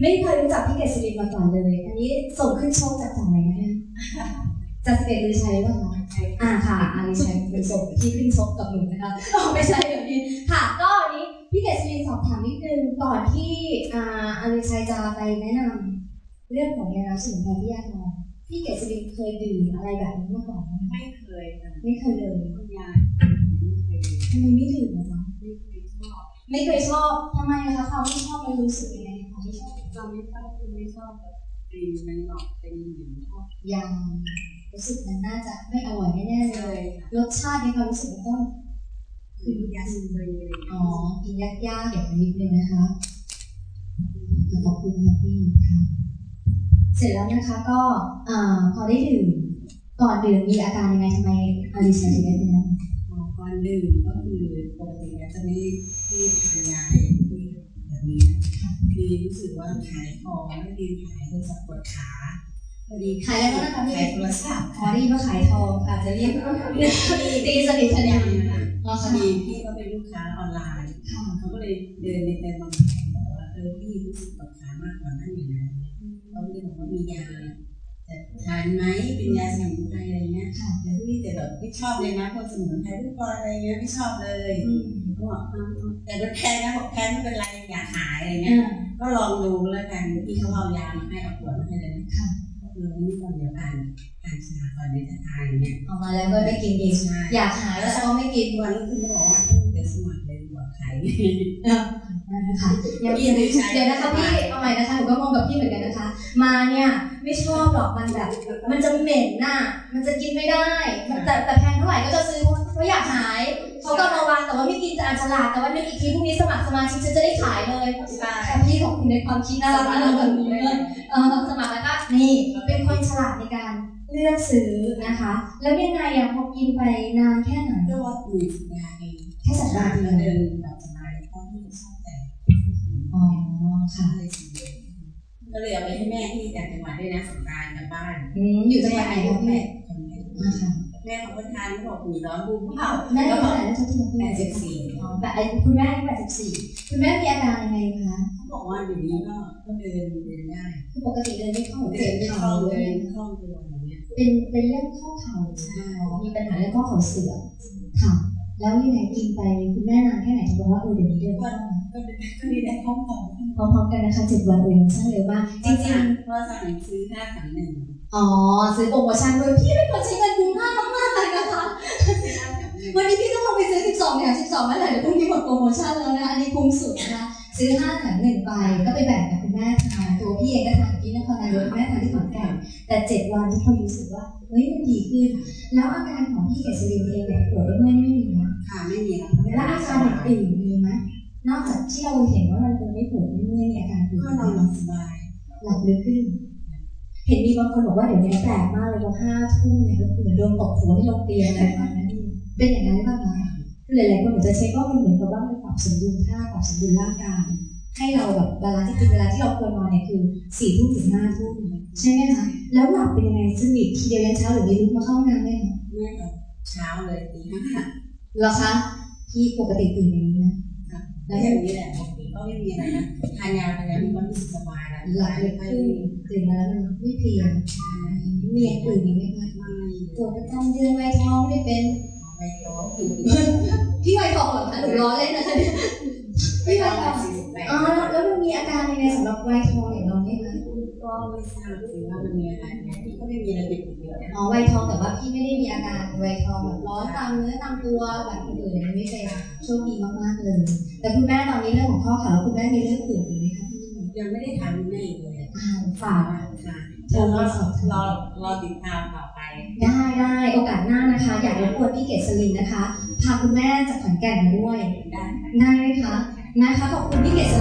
ไม่เคยรู้จักพี่เกษรินมาก่อนเลย อันนี้ส่งขึ้นโชคจากฝั่งไหนนะเนี่ยจากสเปนหรือชัยป่ะคะอ่าค่ะอาริชัยเป็นส่งที่ขึ้นชกกับหนูนะคะอ๋อไม่ใช่แบบนี้ค่ะ ก็วันนี้พี่เกษรินสอบถามนิดนึงก่อนที่อ่าอาริชัยจะไปแนะนำเรื่องของยาสมุนไพรที่ยากนอนพี่เกษรินเคยดื่มอะไรแบบนี้มาก่อนไหมไม่เคยค่ะไม่เคยเลยคุณยายไม่เคยทำไมไม่ดื่มอะคะไม่เคยชอบไม่เคยชอบทำไมอะคะความไม่ชอบมันรู้สึกยังไงคะไม่ช อบเราไม่ชอบคือไม่ชอบแบบกลิ่นมันออกเป็นเหมือนชอบยังรู้สึกมันน่าจะไม่อร่อยแน่ๆเลเลยยค่ะรสชาติในความรู้สึกมันต้องคือยาสเลยอ๋อกินยากๆอย่างนิดนึงนะคะขอบคุณค่ะพี่ค่ะเสร็จแล้วนะคะก็อ่าพอได้ดื่มก่อนดื่มมีอาการยังไงทำไมอาริสาถึงได้เป็นนั้นก่อนดื่มก็คือปกติจะไม่ที่ทานยาที่แบบนี้ คือรู้สึกว่าขายของไม่ดีขายโทรศัพท์ปวดขาพอดีขายแล้วนะคะพี่ขายโทรศัพท์ขอได้ยินว่าขายทองอาจจะเรียกตีสนิทสนมอ๋อพอค่ะดีพี่ก็เป็นลูกค้าออนไลน์ค่ะเขาก็เลยเดินไปเป็นบางบอกว่าเออพี่รู้สึกปวดขามากกว่านั้นอยู่นะเขาเลยบอกว่ามียาจะทานไหมเป็นยาสมุนไพรอะไรเงี้ยค่ะแต่พี่แต่แบบไม่ชอบเลยนะพวกสมุนไพรทุกคนอะไรเงี้ยไม่ชอบเลย อืมเขาบอกเอาเอาแต่มันแพงนะบอกแพงไม่เป็นไรอยากหายอะไรอ่เงี้ยาก็ลองดูแล้วกันพี่เขาเอายามาให้เอาขวดมาให้เลยนะค่ะก็คือวันนี้ก่อนเดี๋ยวอ่านอ่านชาก่อนเดี๋ยวจะทานอย่างเงี้ยออกมาแล้วก็ไม่กินเองใช่อยากหายแล้วแต่ก็ไม่กินวันนี้คุณบอกว่าเดี๋ยวสมัครเลยบอกขายนะคะยังเดี๋ยวนะคะพี่เอาใหม่นะคะหนูก็งงกับพี่เหมือนกันนะคะ มาเนี่ยไม่ชอบหรอกมันแบบ มันจะเหม็นน่ะมันจะกินไม่ได้มันแต่แต่แพงเท่าไหร่ก็จะซื้อเพราะอยากหาย เขาก็มาวางแต่ว่าไม่กินจะอ่านฉลากแต่ว่านึกอีกทีพรุ่งนี้สมัครสมาชิกฉันจะได้ขายเลยใช่ค่ะพี่ของคุณในความคิดน่ารักน่ารักแบบนี้เลยเออสมัครแล้วก็นี่เป็นคนฉลาดในการเลือกซื้อนะคะ แล้วยังไงอะพอกินไปนานแค่ไหนก็ว่าหนึ่งสัปดาห์เองแค่สัปดาห์เดียวเดินแบบสบายเพราะที่ชอบแต่อ๋อค่ะก็เลยเอาไปให้แม่ที่ต่างจังหวัดด้วยนะสงกรารกลับบ้านอืมอยู่จังหวัดไหนคะแม่คนแม่นะคะ แม่ของคนทานเขาบอกหนีร้อนบูมเผาแม่แล้เท่าวไหเขาร่แล้วจะถึงคุณแปแม่ดสิบสี่อ๋อแบบคุณแม่อายุแปดสิบสี่คุณแม่มีอาการยังไงคะเขาบอกว่าเดี๋ยวนี้ก็ก็เดินเดินได้คือปกติเดินไม่คล่องเดิเจ็บนเข่าคล่องเลเดิยนคล่องตัวอย่างเงี้ยเป็นเป็นเรื่องข้อเข่าอ๋อมีปัญหาเรื่องข้อเข่าเสื่อมค่ะ แล้วยังไงกินไปคุณแม่นานแค่ไหนถึงบอกว่าเออเดี๋ยวนี้เดินคล่องนะก็ก็มีได้คล่องตัวพร้อมๆกันนะคะเจ็ดวันเองช่างเร็วมากจจริริงงๆเพราะสั่งซื้อห้าถังหนึ่งๆอ๋อซื้อโปรโมชั่นด้วยพี่เป็นคนใช้เงินคุ้มค่ามากๆเลยนะคะซื้อห้าถังหนึ่งวันนี้พี่ต้องลงไปซื้อ 12แถม12เมื่อไหร่เดี๋ยวพรุ่งนี้หมดโปรโมชั่นแล้วนะอันนี้คุ้มสุดนะคะ ซื้อ5แถม1ไปก็ไปแบ่งกับคุณแม่ทานตัวพี่เองก็ทานที่นครนายกคุณแม่ทานที่ขอนแก่นแต่7วันที่คนรู้สึกว่าเฮ้ยมันดีขึ้น แล้วอาการของพี่เกษรินเองเนี่ยปวดได้เมื่อยไม่มีนะค่ะไม่มีแล้วแล้วอาการอื่นๆมีไหมนอกจากที่เราเห็นว่ามันเป็นไม่ปวดไม่เมื่อยมีอาการอื่นก็ไหมนอนหลับสบายหลับลึกขึ้น เห็นมีบางคนบอกว่าเดี๋ยวนี้แปลกมากเลยพอห้าทุ่มเนี่ยก็คือเหมือนโดนตบหัวที่โรงเรียนอะไรประมาณนั้นเป็นอย่างนั้นหรือเปล่าคะหลายๆคนอาจจะเช็คว่ามันเหมือนกับว่ามันปรับ สมดุลท่าปรับสมดุลร่างกายให้เราแบบเวลาที่จริงเวลาที่เราควรนอนเนี่ยคือสี่ทุ่มถึงห้าทุ่มใช่ไหมคะแล้วหลับเป็นยังไงสนิททีเดียวยันเช้าหรือมีลุกมาเข้าห้องน้ำไหมคะเมื่อแบบเช้าเลยตีห้าเหรอคะที่ปกติตื่นอย่างนี้นะแล้วอย่างนี้แหละปกติก็ไม่มีอะไรนะทานยาไปแล้วมันก็รู้สึกสบายแล้วหลับลึกขึ้นตื่นมาแล้วมันไม่เพลียมีอย่างอื่นอีกไหมคะไม่ปวดประจำเดือนไวท้องไม่เป็นไปโต๊ะ พี่ไวท้องเหรอคะหนูล้อเล่นนะคะเนี่ยพี่ไวท้องสี่สิบแปดอ๋อแล้วมันมีอาการยังไงสำหรับไวท้องอย่างเราไหมคะก็ไม่ทราบถึงว่ามันมีอะไรที่ก็ไม่มีอะไรผิดปกตินะอ๋อไวทองแต่ว่าพี่ไม่ได้มีอาการไวทองแบบร้อนตามเนื้อตามตัวแบบคนอื่นเลยไม่เป็นโชคดีมากๆเลย แต่คุณแม่ตอนนี้เรื่องของข้อเข่าแล้วคุณแม่มีเรื่องอื่นอีกไหมคะที่ยังไม่ได้ทำแม่เลยอ่าฝาฝากกค่ะ เดี๋ยวรอรอรอติดตามต่อไป ได้ได้โอกาสหน้านะคะ อยากรบกวนพี่เกศลินนะคะ พาคุณแม่จากขอนแก่นมาด้วย ได้ได้ไหมคะนะคะขอบคุณพี่เกศ